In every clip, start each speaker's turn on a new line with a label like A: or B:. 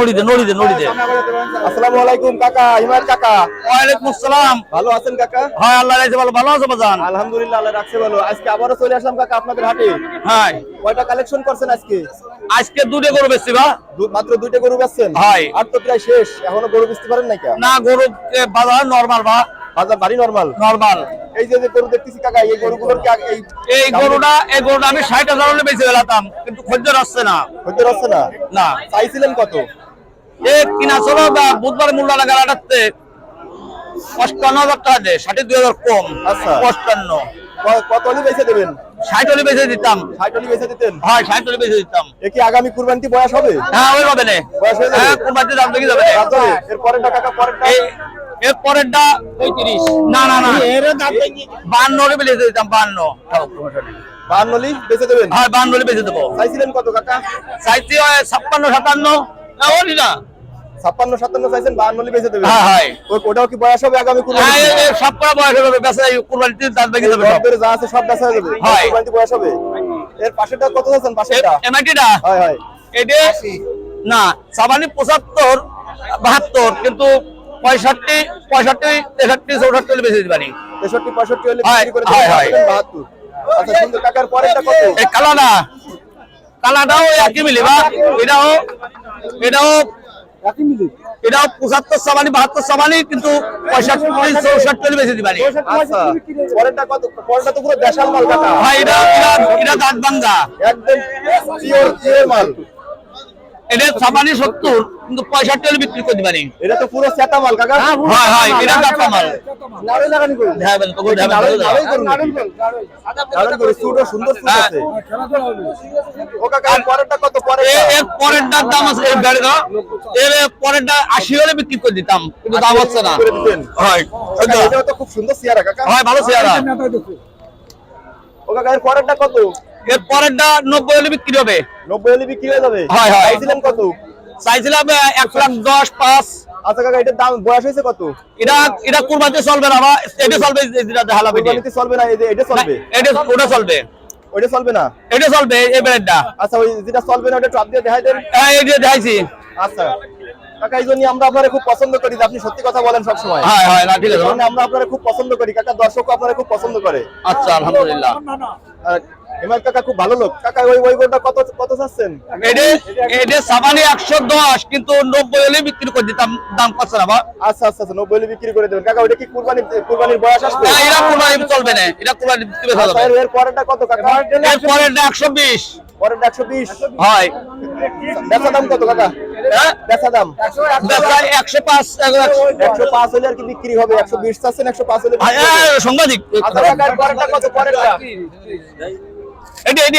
A: নড়িতে নড়িতে নড়িতে
B: আসসালামু আলাইকুম কাকা হিমায়ত কাকা।
A: ওয়ালাইকুম আসসালাম।
B: ভালো আছেন কাকা?
A: হ্যাঁ আল্লাহ রাইছে ভালো। ভালো আছো বাজান?
B: আলহামদুলিল্লাহ আল্লাহ রাখছে ভালো। আজকে আবারও চলে আসলাম কাকা আপনাদের হাটে।
A: হ্যাঁ।
B: কয়টা কালেকশন করছেন আজকে?
A: আজকে দুটো গরু বেশি বা?
B: মাত্র দুইটা গরু বেচছেন?
A: হয়।
B: আর তো প্রায় শেষ। এখনও গরু বেচতে পারেন নাই কা
A: না গরু বাজার নরমাল বা?
B: বাজার বাড়ি নরমাল
A: নরমাল
B: এই যে গরু দেখতেছি কাকা এই গরুগুলোর কি এই
A: এই গরুটা এই গরুটা আমি ষাট হাজার হলে বেঁচে গেলাম কিন্তু খদ্দের আসছে না।
B: হইতে পারছে না?
A: না।
B: চাইছিলেন কত?
A: এ কিনা চলো বা বুধবার মূল্য লাগা অষ্টান্ন হাজার টাকা দেয় ষাটে দুই হাজার কম।
B: আচ্ছা।
A: অষ্টান্ন
B: কত হলে বেচে দেবেন?
A: ষাট হলে বেঁচে দিতাম।
B: ষাট হলে বেচে দিতেন?
A: হয় ষাট হলে বেঁচে দিতাম।
B: এ কি আগামী কুরবানিতে বয়স হবে?
A: হ্যাঁ ওই হবে না।
B: বয়স হয়ে যাবে?
A: কোরবানিতে দাম দেখি যাবে
B: এর পরেরটা কাকা পরেরটা?
A: এর পরেরটা পঁয়ত্রিশ। না না না। বান্ন হলে বেঁচে দিতাম বান্ন।
B: বাহান্নলি বেচে দেবেন?
A: হ্যাঁ বান্ন হলে বেঁচে দেবো।
B: চাইছিলেন কত কাকা?
A: চাইতে হয় ছাপ্পান্ন সাতান্ন। না ওরই না।
B: ছাপ্পান্ন সাতান্ন চাইছেন বাহান্নলি বেচে দেবেন
A: হ্যাঁ হ্যাঁ।
B: ওটাও কি বয়স হবে আগামী
A: হ্যাঁ
B: কুরবানিতে
A: এই- এই সব করা বয়স হবে বেচা কোরবানিতে দাম দেখে যাবে সব।
B: যা আছে সব বেচা যাবে।
A: হয়।
B: কুরবানিতে বয়স হবে। এর পাশেরটা কত চাচ্ছেন পাশেরটা
A: এমআইটিটা?
B: হয় হয়।
A: এটা? না সাবানি পঁচাত্তর বাহাত্তর কিন্তু পঁয়ষট্টি পঁয়ষট্টি তেষট্টি চৌষট্টি হলে বেশি দিতে পারি।
B: তেষট্টি পঁয়ষট্টি হলে
A: হয়,
B: বিক্রি করে
A: হয়,
B: দেবেন
A: হয়।
B: বাহাত্তর। আচ্ছা সুন্দর কাকার পরেরটা কত?
A: এই কালাটা। কালাটাও একই মিলি বা? এটাও এটাও এটাও পঁচাত্তর সাবানি বাহাত্তর সাবানি কিন্তু পঁয়ষট্টি চৌষট্টি দিতে পারি।
B: আচ্ছা। পরেরটা কত পরেরটা তো পুরো দেশাল মাল কাকা
A: ভাই এটা এটা দাঁত ভাঙ্গা
B: একদম
A: এটা সাবানি সত্তর কিন্তু পঁয়ষট্টি হলে বিক্রি করতে পারি
B: এটা তো পুরো সেটা মাল কাকা
A: হয় হয় এটা দাঁত মাল হ্যাঁ।
B: কত
A: এ-
B: পরেরটা
A: এর পরেরটা নব্বই হলে বিক্রি হবে।
B: নব্বই হলে বিক্রি হয়ে যাবে?
A: হয়, হয়।
B: চাইছিলেন কত?
A: চাইছিলাম এক লাখ দশ পাঁচ।
B: আচ্ছা কাকা এটার দাম বয়স হয়েছে কত?
A: এটা এটা কুরবানিতে চলবে না বা এটা চলবে যেটা দেখালাম এটা
B: চলবে না এটা চলবে?
A: এটা ওটা চলবে।
B: ওইটা চলবে না?
A: এটা চলবে এই
B: আচ্ছা ওই যেটা চলবে না ওটা টপ দিয়ে দেখাই দেন।
A: হ্যাঁ এই যে দেখাইছি।
B: আচ্ছা। কাকা এই জন্য আমরা আপনারা খুব পছন্দ করি আপনি সত্যি কথা বলেন সব সময়
A: হয় হয় না ঠিক আছে।
B: আমরা আপনারা খুব পছন্দ করি। কাকা দর্শক আপনারা খুব পছন্দ করে।
A: আচ্ছা আলহামদুলিল্লাহ।
B: হিমায়ত কাকা খুব ভালো লোক। কাকা ওই কত কত চাচ্ছেন?
A: এটা এটা সাবানি একশো দশ কিন্তু নব্বই হলে বিক্রি করে দিতাম দাম কত না
B: আচ্ছা আচ্ছা আচ্ছা নব্বই হলে বিক্রি করে দেবেন। কাকা ওইটা কি কুরবানি কুরবানির বয়স আসবে?
A: না, এরা কুরবানি চলবে না এটা কুরবানি দিতে
B: আচ্ছা,
A: হবে
B: এর- এর পরেরটা কত কাকা?
A: এর পরেরটা একশো বিশ।
B: পরেরটা একশো বিশ।
A: হয়।
B: বেচা দাম কত কাকা?
A: হ্যাঁ?
B: বেচা দাম? হলে আর কি বিক্রি হবে? একশো বিশ চাচ্ছেন একশো পাঁচ হলে বিক্রি হবে।
A: হ্যাঁ, সাংবাদিক।
B: আচ্ছা কাকা এর পরেরটা কত পরেরটা?
A: এটি এটি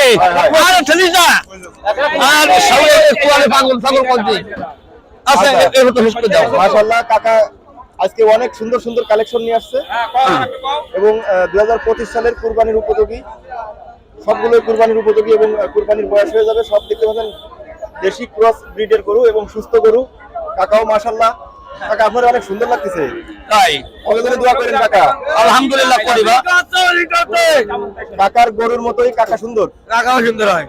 A: আর ঠেলিস না। আর সবাই একটু আগে পাগল পাগল করছি আচ্ছা
B: আচ্ছা।
A: এর তো শেষ দাও।
B: মাশাআল্লাহ কাকা আজকে অনেক সুন্দর সুন্দর কালেকশন নিয়ে আসছে। এবং দুই হাজার পঁচিশ সালের কুরবানির উপযোগী। সবগুলো কুরবানির উপযোগী এবং কুরবানির বয়স হয়ে যাবে। সব দেখতে পাচ্ছেন দেশি ক্রস ব্রিডের গরু এবং সুস্থ গরু। কাকাও মাশাল্লাহ কাকা আপনার অনেক সুন্দর লাগতেছে।
A: তাই।
B: অনেকদিন দোয়া করেন কাকা।
A: আলহামদুলিল্লাহ করিবা
B: কাকার গরুর মতোই কাকা সুন্দর।
A: কাকাও সুন্দর হয়।